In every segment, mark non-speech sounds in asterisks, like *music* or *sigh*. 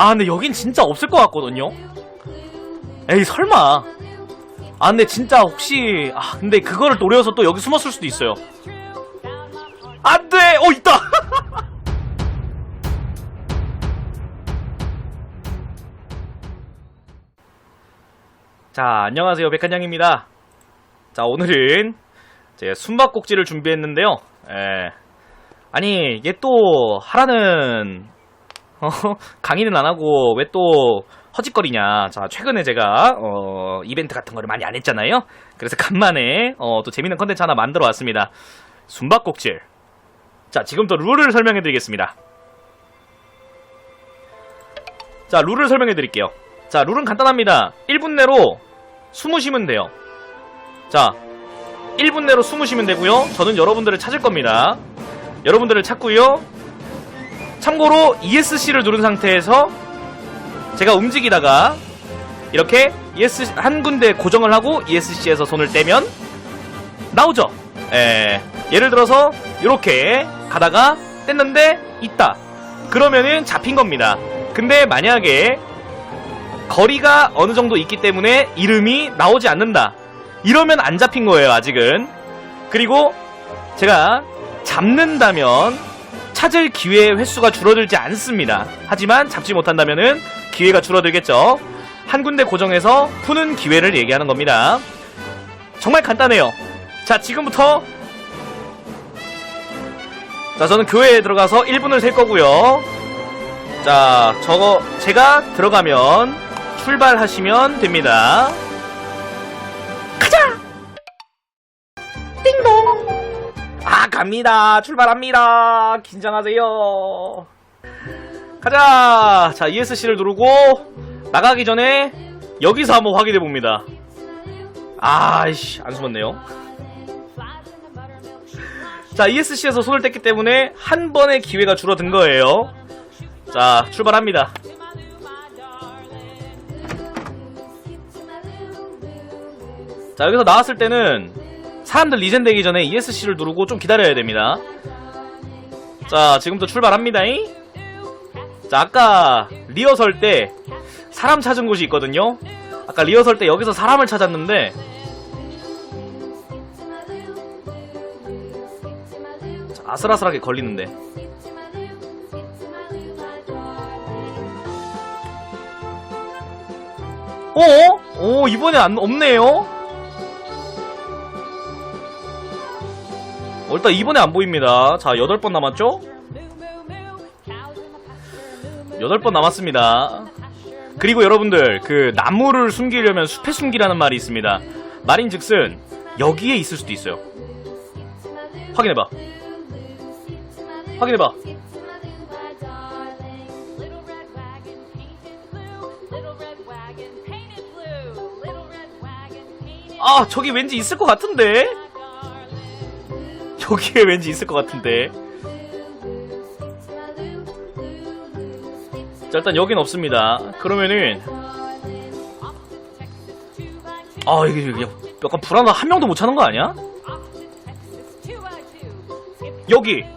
아 근데 여긴 진짜 없을 것 같거든요? 에이 설마. 아 근데 진짜 혹시 아 근데 그거를 노려서 또 여기 숨었을 수도 있어요. 안돼! 어 있다! *laughs* 자 안녕하세요 백한양입니다. 자 오늘은 제 숨바꼭질을 준비했는데요. 에 아니 이게 또 하라는 어, *laughs* 강의는 안 하고 왜 또 허짓거리냐. 자, 최근에 제가, 어, 이벤트 같은 거를 많이 안 했잖아요? 그래서 *laughs* 간만에, 어, 또 재밌는 컨텐츠 하나 만들어 왔습니다. 숨바꼭질. 자, 지금부터 룰을 설명해 드리겠습니다. 자, 룰을 설명해 드릴게요. 자, 룰은 간단합니다. 1분 내로 숨을 쉬면 돼요. 자, 1분 내로 숨을 쉬면 되고요. 저는 여러분들을 찾을 겁니다. 여러분들을 찾고요. 참고로 ESC를 누른 상태에서 제가 움직이다가 이렇게 ES 한 군데 고정을 하고 ESC에서 손을 떼면 나오죠. 예. 예를 들어서 이렇게 가다가 뗐는데 있다. 그러면은 잡힌 겁니다. 근데 만약에 거리가 어느 정도 있기 때문에 이름이 나오지 않는다. 이러면 안 잡힌 거예요, 아직은. 그리고 제가 잡는다면 찾을 기회의 횟수가 줄어들지 않습니다. 하지만 잡지 못한다면은 기회가 줄어들겠죠. 한 군데 고정해서 푸는 기회를 얘기하는 겁니다. 정말 간단해요. 자, 지금부터 자, 저는 교회에 들어가서 1분을 셀 거고요. 자, 저거 제가 들어가면 출발하시면 됩니다. 갑니다. 출발합니다. 긴장하세요. 가자! 자, ESC를 누르고, 나가기 전에, 여기서 한번 확인해 봅니다. 아이씨, 안 숨었네요. 자, ESC에서 손을 뗐기 때문에, 한 번의 기회가 줄어든 거예요. 자, 출발합니다. 자, 여기서 나왔을 때는, 사람들 리젠 되기 전에 ESC를 누르고 좀 기다려야 됩니다. 자, 지금부터 출발합니다잉. 자, 아까 리허설 때 사람 찾은 곳이 있거든요. 아까 리허설 때 여기서 사람을 찾았는데 자, 아슬아슬하게 걸리는데. 어? 오, 이번에 안, 없네요? 일단 이번에 안 보입니다. 자, 8번 남았죠? 8번 남았습니다. 그리고 여러분들, 그, 나무를 숨기려면 숲에 숨기라는 말이 있습니다. 말인 즉슨, 여기에 있을 수도 있어요. 확인해봐. 확인해봐. 아, 저기 왠지 있을 것 같은데? 여기에 왠지 있을 것 같은데. 자, 일단 여긴 없습니다. 그러면은, 아, 이게, 이게 약간 불안한 한 명도 못 찾는 거 아니야? 여기! *clears throat*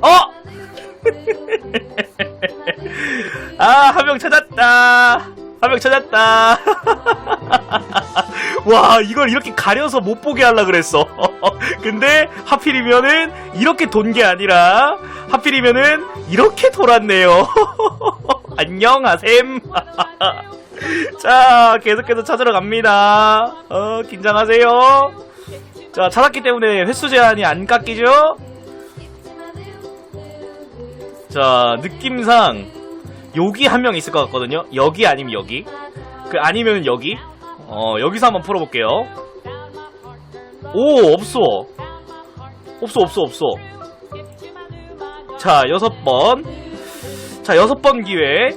어! *laughs* 아, 한 명 찾았다! 한 명 찾았다! *laughs* 와, 이걸 이렇게 가려서 못 보게 하려 그랬어. *laughs* 근데 하필이면은 이렇게 돈 게 아니라 하필이면은 이렇게 돌았네요. *laughs* 안녕하셈. *laughs* 자, 계속해서 찾으러 갑니다. 어, 긴장하세요. 자, 찾았기 때문에 횟수 제한이 안 깎이죠? 자, 느낌상 여기 한 명 있을 것 같거든요. 여기 아니면 여기. 그 아니면 여기. 어, 여기서 한번 풀어볼게요. 오, 없어. 없어, 없어, 없어. 자, 여섯 번. 자, 여섯 번 기회.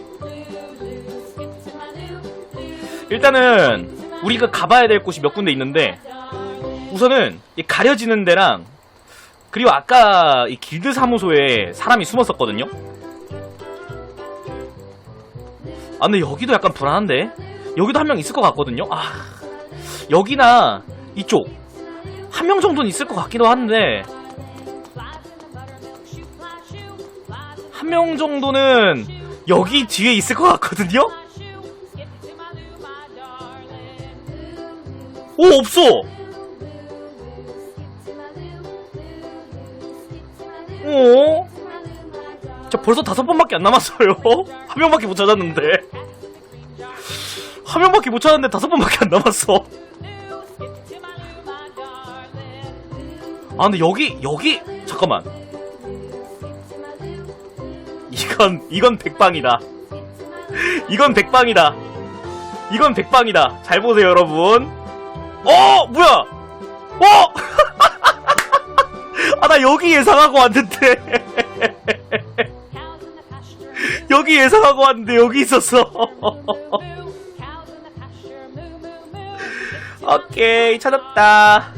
일단은, 우리가 가봐야 될 곳이 몇 군데 있는데, 우선은, 이 가려지는 데랑, 그리고 아까 이 길드 사무소에 사람이 숨었었거든요? 아, 근데 여기도 약간 불안한데? 여기도 한 명 있을 것 같거든요? 아, 여기나 이쪽. 한 명 정도는 있을 것 같기도 한데, 한한명 정도는 여기 뒤에 있을 것 같거든요? 오, 없어! 오? 저 벌써 다섯 번밖에 안 남았어요. *laughs* 한 명밖에 못 찾았는데. 한 명밖에 못 찾았는데 다섯 번밖에 안 남았어. 아, 근데 여기, 여기, 잠깐만. 이건, 이건 백방이다. 이건 백방이다. 이건 백방이다. 잘 보세요, 여러분. 어! 뭐야! 어! *laughs* 아, 나 여기 예상하고 왔는데. *laughs* 여기 예상하고 왔는데, 여기 있었어. *laughs* 오케이, 찾았다.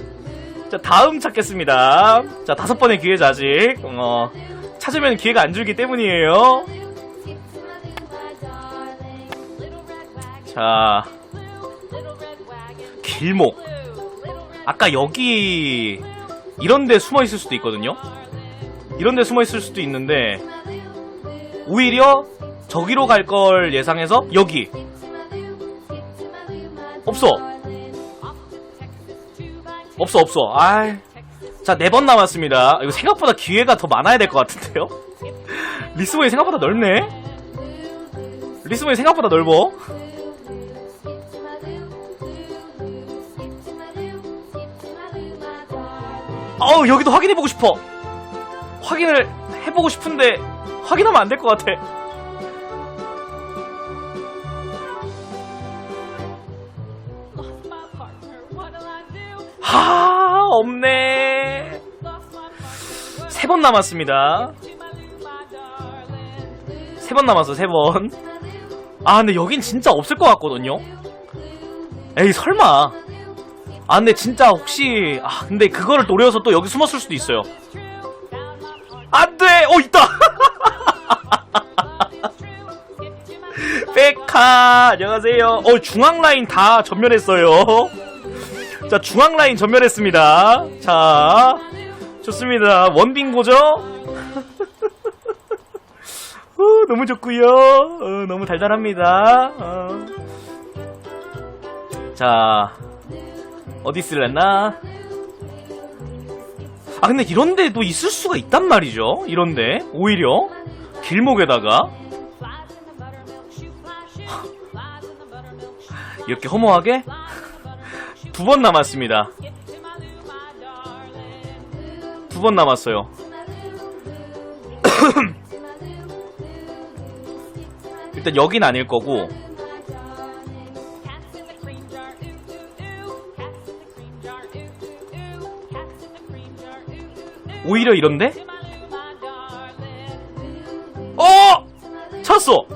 자, 다음 찾겠습니다. 자, 다섯 번의 기회자 아직. 어, 찾으면 기회가 안 줄기 때문이에요. 자, 길목. 아까 여기, 이런 데 숨어 있을 수도 있거든요? 이런 데 숨어 있을 수도 있는데, 오히려 저기로 갈 걸 예상해서 여기. 없어. 없어, 없어. 아이. 자, 네 번 남았습니다. 이거 생각보다 기회가 더 많아야 될 것 같은데요? *laughs* 리스본이 생각보다 넓네? 리스본이 생각보다 넓어. 어우, 여기도 확인해보고 싶어. 확인을 해보고 싶은데, 확인하면 안 될 것 같아. 없네. 세 번 남았습니다. 세 번 남았어, 세 번. 아, 근데 여긴 진짜 없을 것 같거든요? 에이, 설마. 아, 근데 진짜 혹시, 아, 근데 그거를 노려서 또 여기 숨었을 수도 있어요. 안 돼! 어, 있다! *laughs* 백카! 안녕하세요. 어, 중앙 라인 다 전멸했어요. 자, 중앙 라인 전멸했습니다. 자, 좋습니다. 원빙고죠? *laughs* 어, 너무 좋고요 어, 너무 달달합니다. 어. 자, 어디 있을랬나? 아, 근데 이런 데도 있을 수가 있단 말이죠. 이런데, 오히려. 길목에다가. *laughs* 이렇게 허무하게? 두 번 남았습니다. 두 번 남았어요. *coughs* 일단 여긴 아닐 거고 오히려 이런데? 어! 찾았어! 어!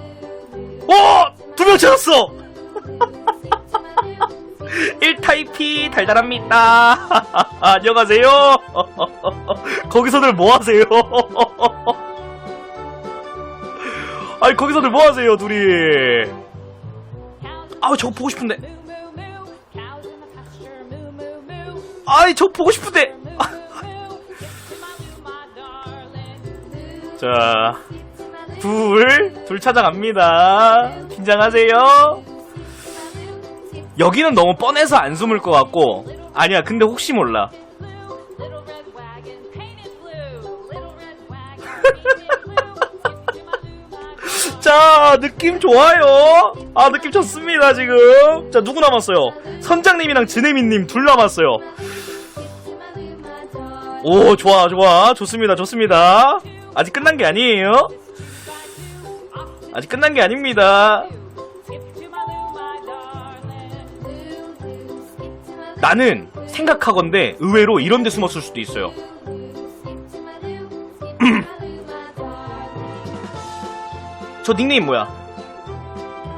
두 명 찾았어! 달달합니다. *laughs* 안녕하세요. *laughs* 거기서들 뭐 하세요? *laughs* 아니, 거기서들 뭐 하세요, 둘이? 아우, 저거 보고 싶은데. 아이, 저거 보고 싶은데. 자, 둘, 둘 찾아갑니다. 긴장하세요. 여기는 너무 뻔해서 안 숨을 것 같고. 아니야 근데 혹시 몰라. *laughs* 자 느낌 좋아요. 아 느낌 좋습니다 지금. 자 누구 남았어요? 선장님이랑 지네미님 둘 남았어요. 오 좋아 좋아. 좋습니다 좋습니다. 아직 끝난 게 아니에요. 아직 끝난 게 아닙니다 나는 생각하건데 의외로 이런 데 숨었을 수도 있어요. *clears throat* 저 닉네임 뭐야?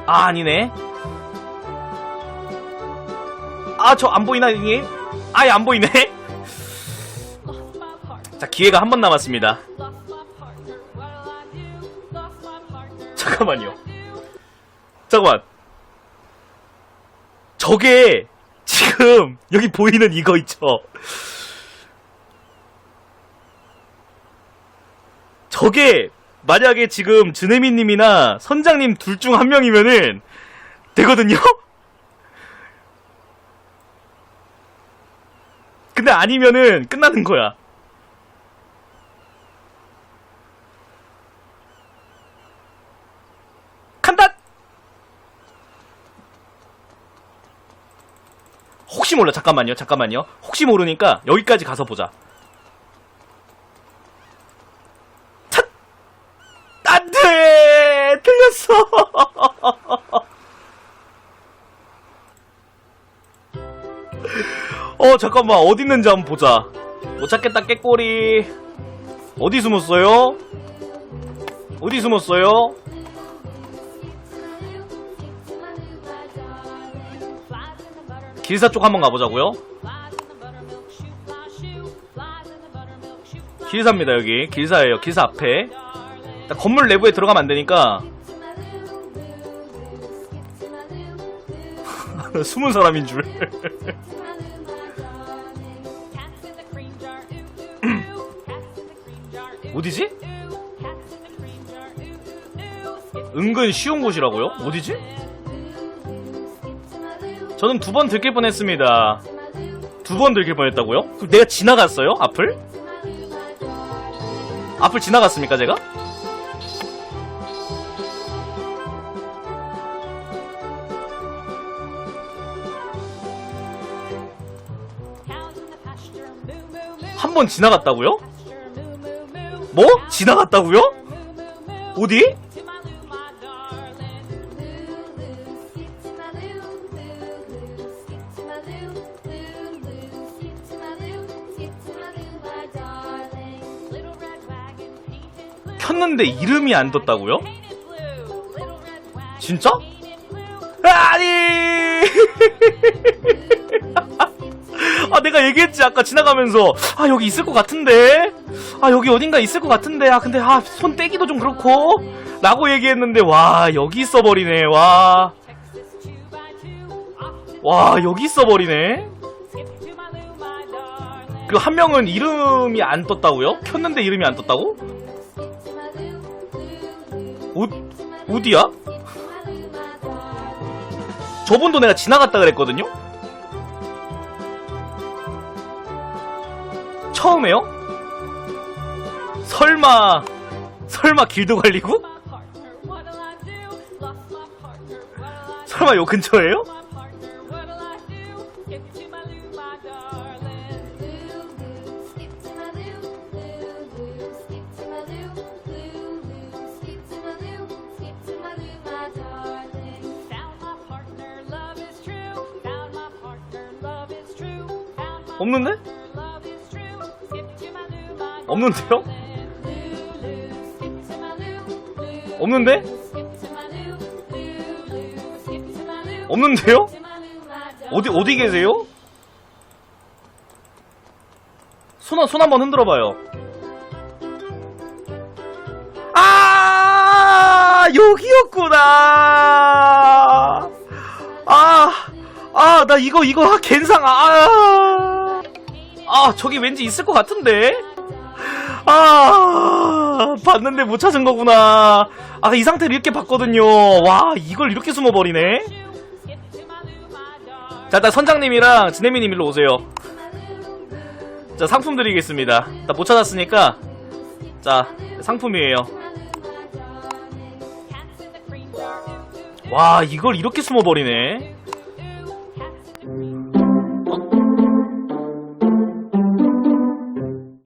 아, 아니네. 아, 저 안 보이나, 닉네임? 아예 안 보이네? *laughs* 자, 기회가 한 번 남았습니다. *laughs* 잠깐만요. 잠깐만. 저게 지금 여기 보이는 이거 있죠? 저게 만약에 지금 즈네미님이나 선장님 둘 중 한 명이면은 되거든요? 근데 아니면은 끝나는 거야. 간다! 혹시 몰라, 잠깐만요, 잠깐만요. 혹시 모르니까 여기까지 가서 보자. 탓! 안 돼! 틀렸어! *laughs* 어, 잠깐만, 어디 있는지 한번 보자. 못 찾겠다, 깨꼬리. 어디 숨었어요? 어디 숨었어요? 길사 쪽 한번 가보자고요. 길사입니다, 여기. 길사예요, 길사 앞에. 건물 내부에 들어가면 안 되니까 *laughs* 숨은 사람인 줄. *laughs* 어디지? 은근 쉬운 곳이라고요? 어디지? 저는 두 번 들킬 뻔했습니다. 두 번 들킬 뻔했다고요? 그럼 내가 지나갔어요? 앞을? 앞을 지나갔습니까, 제가? 한 번 지나갔다고요? 뭐? 지나갔다고요? 어디? 켰는데 이름이 안 떴다고요? 진짜? 아니! *laughs* 아, 내가 얘기했지, 아까 지나가면서. 아, 여기 있을 것 같은데? 아, 여기 어딘가 있을 것 같은데? 아, 근데, 아, 손 떼기도 좀 그렇고? 라고 얘기했는데, 와, 여기 있어버리네, 와. 와, 여기 있어버리네? 그 한 명은 이름이 안 떴다고요? 켰는데 이름이 안 떴다고? 어, 어디야? 저분도 내가 지나갔다 그랬거든요? 처음에요? 설마, 설마 길도 갈리고? 설마 요 근처에요? 없는데? 없는데요? 없는데? 없는데요? 어디 어디 계세요? 손, 손 한번 흔들어 봐요. 아, 여기였구나. 아, 아, 나 이거, 이거, 갠상, 아. 아, 저기 왠지 있을 것 같은데? 아, 봤는데 못 찾은 거구나. 아, 이 상태로 이렇게 봤거든요. 와, 이걸 이렇게 숨어버리네? 자, 일단 선장님이랑 지네미님 일로 오세요. 자, 상품 드리겠습니다. 나못 찾았으니까. 자, 상품이에요. 와, 이걸 이렇게 숨어버리네.